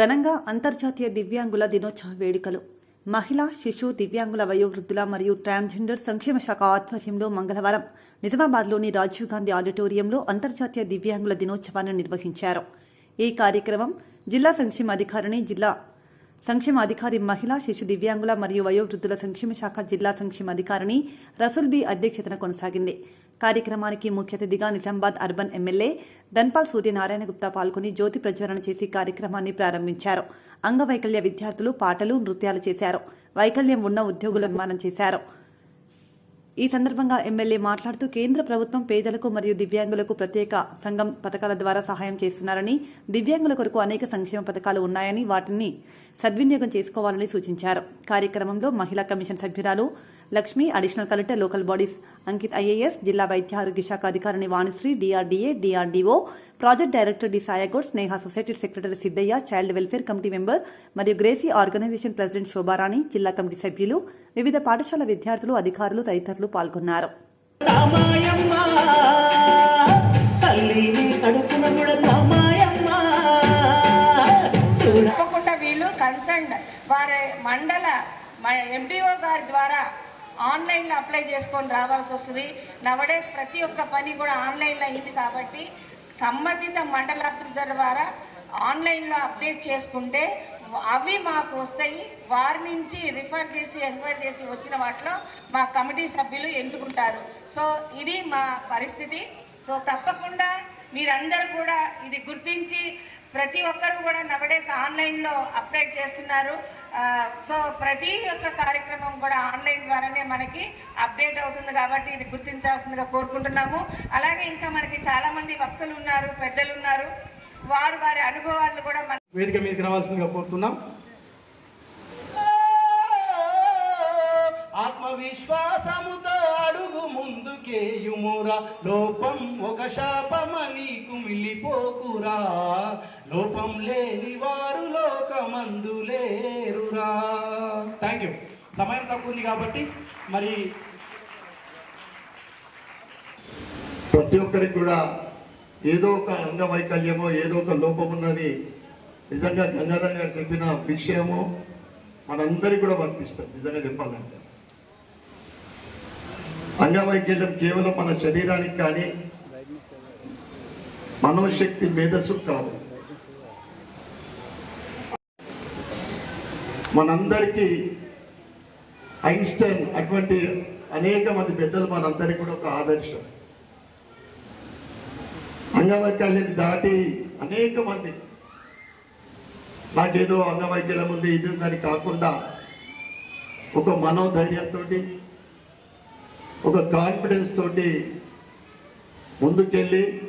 ఘనంగా అంతర్జాతీయ దివ్యాంగుల దినోత్సవ వేడుకలు. మహిళా శిశు దివ్యాంగుల వయోవృద్ధుల మరియు ట్రాన్స్జెండర్ సంక్షేమ శాఖ ఆధ్వర్యంలో మంగళవారం నిజామాబాద్లోని రాజీవ్ గాంధీ ఆడిటోరియంలో అంతర్జాతీయ దివ్యాంగుల దినోత్సవాన్ని నిర్వహించారు. ఈ కార్యక్రమం జిల్లా సంక్షేమ అధికారిని జిల్లా సంక్షేమ అధికారి మహిళా శిశు దివ్యాంగుల మరియు వయోవృద్ధుల సంక్షేమ శాఖ జిల్లా సంక్షేమ అధికారిని రసూల్ బి అధ్యక్షతన కొనసాగింది. కార్యక్రమానికి ముఖ్య అతిథిగా నిజామాబాద్ అర్బన్ ఎమ్మెల్యే ధన్పాల్ సూర్యనారాయణ గుప్తా పాల్గొని జ్యోతి ప్రజ్వలన చేసి కార్యక్రమాన్ని ప్రారంభించారు. అంగవైకల్య విద్యార్థులు పాటలు నృత్యాలు చేశారు. వైకల్యం ఉన్న ఉద్యోగులు నిర్మాణం చేశారు. ఈ సందర్భంగా ఎమ్మెల్యే మాట్లాడుతూ కేంద్ర ప్రభుత్వం పేదలకు మరియు దివ్యాంగులకు ప్రత్యేక సంఘం పథకాల ద్వారా సహాయం చేస్తున్నారని దివ్యాంగుల కొరకు అనేక సంక్షేమ పథకాలు ఉన్నాయని వాటిని సద్వినియోగం చేసుకోవాలని సూచించారు. కార్యక్రమంలో మహిళా కమిషన్ సభ్యురాలు Lakshmi additional collector local bodies Ankit IAS జిల్లా వైద్య ఆరోగ్య శాఖ అధికారిని Vanisri DRDA DRDO project director D Saigoud Sneha society secretary Siddaiah child welfare committee member మరియు గ్రేసీ ఆర్గనైజేషన్ ప్రెసిడెంట్ శోభారాణి జిల్లా కమిటీ సభ్యులు వివిధ పాఠశాల విద్యార్థులు అధికారులు తదితరులు పాల్గొన్నారు. రామాయమ్మ తల్లిని కడుపున కూడా రామాయమ్మ. చూడ తప్పకుండా వీళ్ళు కన్సర్న్ వారి మండల ఎండిఓ గారి ద్వారా ఆన్లైన్లో అప్లై చేసుకొని రావాల్సి వస్తుంది. నవడేస్ ప్రతి ఒక్క పని కూడా ఆన్లైన్లో అయింది కాబట్టి సంబంధిత మండల ఆఫీసర్ ద్వారా ఆన్లైన్లో అప్డేట్ చేసుకుంటే అవి మాకు వస్తాయి. వారి నుంచి రిఫర్ చేసి ఎంక్వైరీ చేసి వచ్చిన వాటిలో మా కమిటీ సభ్యులు ఎన్నుకుంటారు. సో ఇది మా పరిస్థితి. సో తప్పకుండా మీరందరూ కూడా ఇది గుర్తించి ప్రతి ఒక్కరు కూడా నవడేస్ ఆన్లైన్లో అప్డేట్ చేస్తున్నారు. సో ప్రతి ఒక్క కార్యక్రమం కూడా ఆన్లైన్ ద్వారానే మనకి అప్డేట్ అవుతుంది కాబట్టి ఇది గుర్తించాల్సిందిగా కోరుకుంటున్నాము. అలాగే ఇంకా మనకి చాలామంది వక్తలు ఉన్నారు పెద్దలు ఉన్నారు. వారు వారి అనుభవాలను కూడా మన వేదిక మీదకి రావాల్సిందిగా కోరుతున్నాం. విశ్వాసముతో అడుగు ముందుకేయుమురా. లోపం ఒక శాపమని కుమిలిపోకురా లోపం లేని వారు లోకమందు లేరురా. థ్యాంక్ యూ సమయం తక్కువ ఉంది కాబట్టి మరి ప్రతి ఒక్కరికి కూడా ఏదో ఒక అంగవైకల్యమో ఏదో ఒక లోపం ఉన్నది నిజంగా గంగాధర్ గారు చెప్పిన విషయము మనందరికీ కూడా వర్తిస్తుంది. నిజంగా చెప్పాలంటే. అంగవైకల్యం కేవలం మన శరీరానికి కానీ మనోశక్తి మేధస్సు కాదు. మనందరికీ ఐన్స్టైన్ అటువంటి అనేక మంది పెద్దలు మనందరికీ కూడా ఒక ఆదర్శం. అంగవైకల్యం దాటి అనేక మంది నాకేదో అంగవైకల్యం ఉంది ఇది ఉందని కాకుండా ఒక మనోధైర్యంతో ఒక కాన్ఫిడెన్స్ తోటి ముందుకెళ్ళి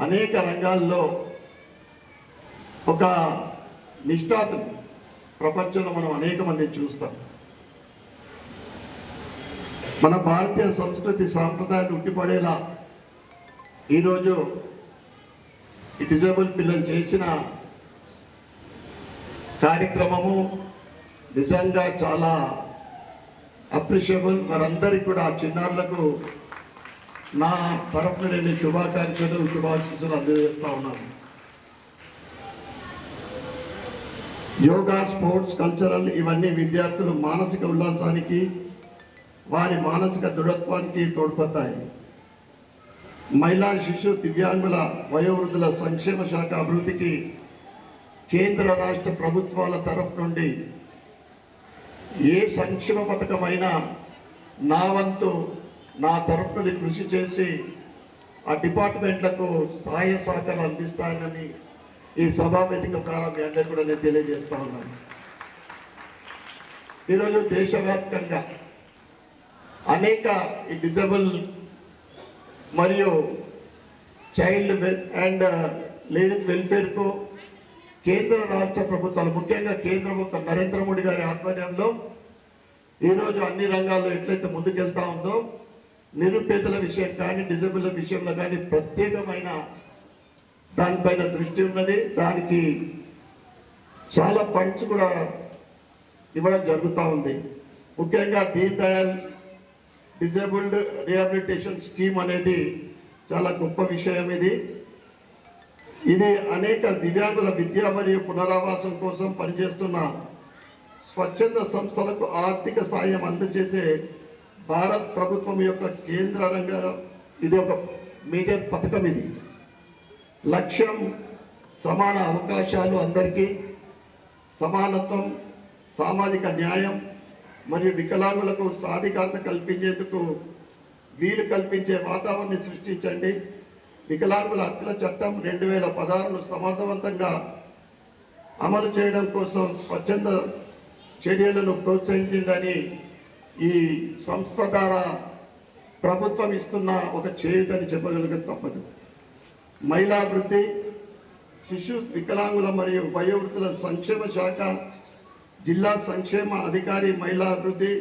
అనేక రంగాల్లో ఒక నిష్ఠాతం ప్రపంచంలో మనం అనేక మంది చూస్తాం. మన భారతీయ సంస్కృతి సాంప్రదాయాలు ఉట్టిపడేలా ఈరోజు ఈ డిజేబుల్ పిల్లలు చేసిన కార్యక్రమము నిజంగా చాలా అప్రిషియబుల్ వారందరికీ కూడా ఆ చిన్నారులకు నా తరఫున నేను శుభాకాంక్షలు శుభాశీస్సులు అందజేస్తూ ఉన్నాను. యోగా స్పోర్ట్స్ కల్చరల్ ఇవన్నీ విద్యార్థులు మానసిక ఉల్లాసానికి వారి మానసిక దృఢత్వానికి తోడ్పడతాయి. మహిళా శిశు దివ్యాంగుల వయోవృద్ధుల సంక్షేమ శాఖ అభివృద్ధికి కేంద్ర రాష్ట్ర ప్రభుత్వాల తరఫు నుండి ఏ సంక్షేమ పథకమైనా నా వంతు నా తరఫు కృషి చేసి ఆ డిపార్ట్మెంట్లకు సహాయ సహకారం అందిస్తానని ఈ సభావేదిక ద్వారా మీ కూడా నేను తెలియజేస్తా ఉన్నాను. ఈరోజు దేశవ్యాప్తంగా అనేక ఈ డిజబుల్ మరియు చైల్డ్ వెల్ అండ్ లేడీస్ వెల్ఫేర్కు కేంద్ర రాష్ట్ర ప్రభుత్వాలు ముఖ్యంగా కేంద్ర ప్రభుత్వం నరేంద్ర మోడీ గారి ఆధ్వర్యంలో ఈరోజు అన్ని రంగాల్లో ఎట్లయితే ముందుకెళ్తా ఉందో నిరుపేదల విషయం కానీ డిజబుల్ విషయంలో కానీ ప్రత్యేకమైన దానిపైన దృష్టి ఉన్నది. దానికి చాలా ఫండ్స్ కూడా ఇవ్వడం జరుగుతూ ఉంది. ముఖ్యంగా Deen Dayal disabled rehabilitation scheme అనేది చాలా గొప్ప విషయం ఇది. ఇది అనేక దివ్యాంగుల విద్య మరియు పునరావాసం కోసం పనిచేస్తున్న స్వచ్ఛంద సంస్థలకు ఆర్థిక సాయం అందజేసే భారత్ ప్రభుత్వం యొక్క కేంద్ర రంగ ఇది ఒక మేజర్ పథకం ఇది. లక్ష్యం సమాన అవకాశాలు అందరికీ సమానత్వం సామాజిక న్యాయం మరియు వికలాంగులకు సాధికారత కల్పించేందుకు వీలు కల్పించే వాతావరణం సృష్టించండి. వికలాంగుల హక్కుల చట్టం రెండు వేల పదహారును సమర్థవంతంగా అమలు చేయడం కోసం స్వచ్ఛంద చర్యలను ప్రోత్సహించిందని ఈ సంస్థ ద్వారా ప్రభుత్వం ఇస్తున్న ఒక చేయుతని చెప్పగలిగే తప్పదు. మహిళాభివృద్ధి శిశు వికలాంగుల మరియు వయోవృద్ధుల సంక్షేమ శాఖ జిల్లా సంక్షేమ అధికారి మహిళాభివృద్ధి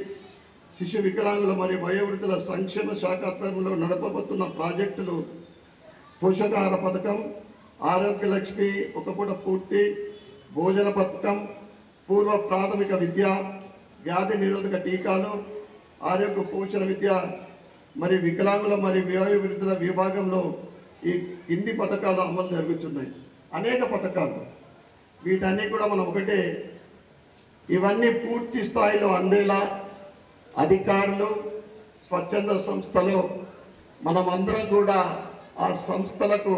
శిశు వికలాంగుల మరియు వయోవృద్ధుల సంక్షేమ శాఖ ఆధ్వర్యంలో నడపబోతున్న ప్రాజెక్టులు పోషకాహార పథకం ఆరోగ్య లక్ష్మి ఒక పూట పూర్తి భోజన పథకం పూర్వ ప్రాథమిక విద్య వ్యాధి నిరోధక టీకాలు ఆరోగ్య పోషణ విద్య మరియు వికలాంగుల మరియు వయోవృద్ధుల విభాగంలో ఈ కింది పథకాలు అమలు జరుగుతున్నాయి. అనేక పథకాలు. వీటన్నీ కూడా మనం ఒకటే ఇవన్నీ పూర్తి స్థాయిలో అందేలా అధికారులు స్వచ్ఛంద సంస్థలు మనమందరం కూడా ఆ సంస్థలకు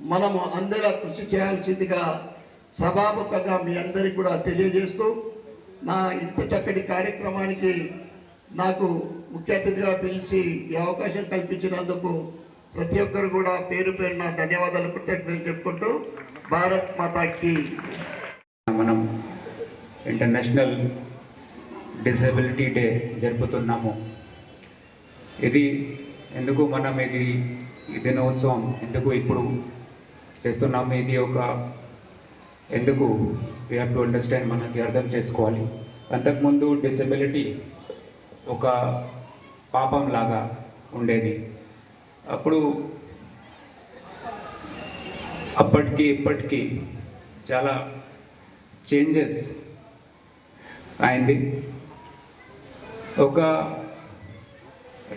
మనము అందరూ కృషి చేయాల్సిందిగా సభాముఖంగా మీ అందరికీ కూడా తెలియజేస్తూ నా ఇంత చక్కటి కార్యక్రమానికి నాకు ముఖ్య అతిథిగా పిలిచి ఈ అవకాశం కల్పించినందుకు ప్రతి ఒక్కరు కూడా పేరు పేరున ధన్యవాదాలు కృతజ్ఞతలు చెప్పుకుంటూ భారత్ మాతాకి మనం ఇంటర్నేషనల్ డిసబిలిటీ డే జరుపుతున్నాము. ఇది ఎందుకు మనం ఇది ఈ దినోత్సవం ఎందుకు ఇప్పుడు చేస్తున్నాము ఇది ఒక ఎందుకు వీ హ్యావ్ టు అండర్స్టాండ్ మనకి అర్థం చేసుకోవాలి. అంతకుముందు డిసబిలిటీ ఒక పాపం లాగా ఉండేది. అప్పుడు అప్పటికి ఇప్పటికీ చాలా చేంజెస్ అయింది. ఒక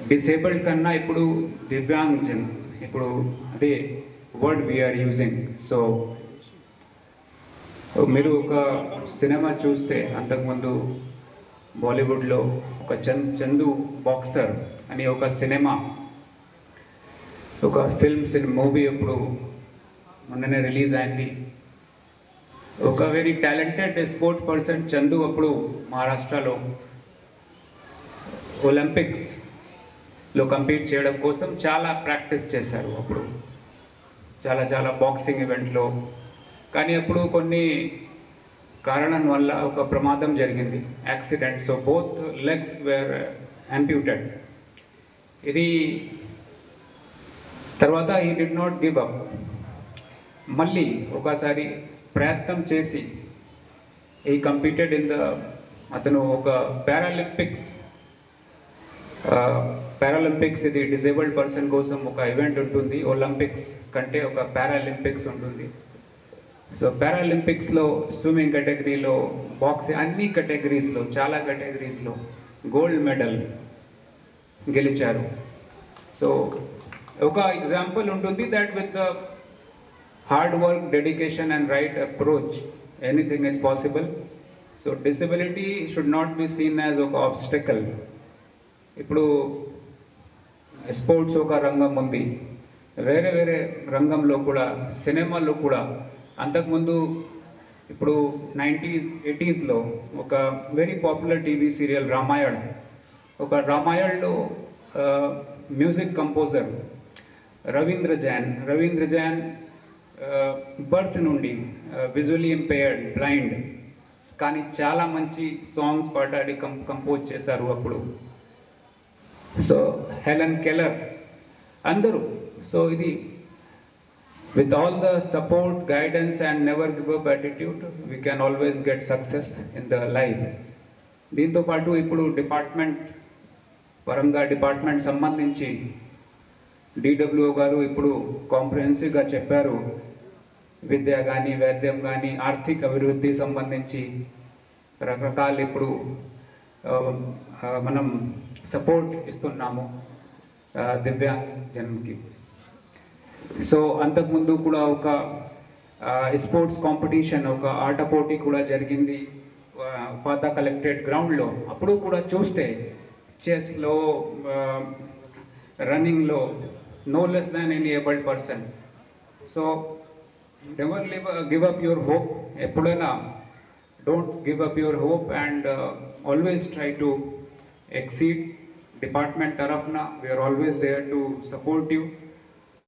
డిసేబుల్డ్ కన్నా ఇప్పుడు దివ్యాంగ్జన్ ఇప్పుడు అదే వర్డ్ వీఆర్ యూజింగ్ సో మీరు ఒక సినిమా చూస్తే అంతకుముందు బాలీవుడ్లో ఒక చంద్ చందు బాక్సర్ అని ఒక సినిమా ఒక ఫిల్మ్ మూవీ ఇప్పుడు మొన్ననే రిలీజ్ అయింది. ఒక very talented sports person Chandu అప్పుడు మహారాష్ట్రలో ఒలింపిక్స్ లో కంపీట్ చేయడం కోసం చాలా ప్రాక్టీస్ చేశారు అప్పుడు. చాలా చాలా బాక్సింగ్ ఈవెంట్లో కానీ అప్పుడు కొన్ని కారణం వల్ల ఒక ప్రమాదం జరిగింది. Accident so both legs were amputated ఇది తర్వాత ఈ డిడ్ నాట్ గివ్ అప్ మళ్ళీ ఒకసారి ప్రయత్నం చేసి ఈ కంపీటెడ్ ఇన్ ద అతను ఒక పారాలింపిక్స్ పారాలింపిక్స్ ఇది డిజేబుల్డ్ పర్సన్ కోసం ఒక ఈవెంట్ ఉంటుంది. ఒలింపిక్స్ కంటే ఒక పారాలింపిక్స్ ఉంటుంది. సో పారాలింపిక్స్లో స్విమ్మింగ్ కేటగిరీలో బాక్సింగ్ అన్ని కేటగిరీస్లో చాలా కేటగిరీస్లో గోల్డ్ మెడల్ గెలిచారు. సో ఒక ఎగ్జాంపుల్ ఉంటుంది that with the hard work dedication and right approach anything is possible so disability should not be seen as ఒక ఆబ్స్టకల్ ఇప్పుడు స్పోర్ట్స్ ఒక రంగం ఉంది వేరే వేరే రంగంలో కూడా సినిమాల్లో కూడా అంతకుముందు ఇప్పుడు నైంటీస్ ఎయిటీస్లో ఒక very popular TV serial Ramayana. ఒక రామాయణలో music composer Ravindra Jain Ravindra Jain birth నుండి విజువలీ ఇంపేర్డ్ బ్లైండ్ కానీ చాలా మంచి సాంగ్స్ పాడాడి కం కంపోజ్ చేశారు అప్పుడు. సో హెలెన్ కెలర్ అందరూ సో ఇది with all the support guidance and never give up attitude we can always get success in the life దీంతో పాటు ఇప్పుడు డిపార్ట్మెంట్ పరంగా డిపార్ట్మెంట్ సంబంధించి డిడబ్ల్యూఓ గారు ఇప్పుడు కాంప్రహెన్సివ్గా చెప్పారు. విద్య కానీ వైద్యం కానీ ఆర్థిక అభివృద్ధి సంబంధించి రకరకాలు ఇప్పుడు మనం సపోర్ట్ ఇస్తున్నాము ఆ, దివ్యాంగ్ జన్మకి. సో అంతకుముందు కూడా ఒక స్పోర్ట్స్ కాంపిటీషన్ ఒక ఆట పోటీ కూడా జరిగింది పాత కలెక్టరేట్ గ్రౌండ్లో అప్పుడు కూడా చూస్తే చెస్లో రన్నింగ్లో no less than any abled person so never live give up your hope ఎప్పుడైనా don't give up your hope and uh, always try to exceed. Department tarafna we are always there to support you.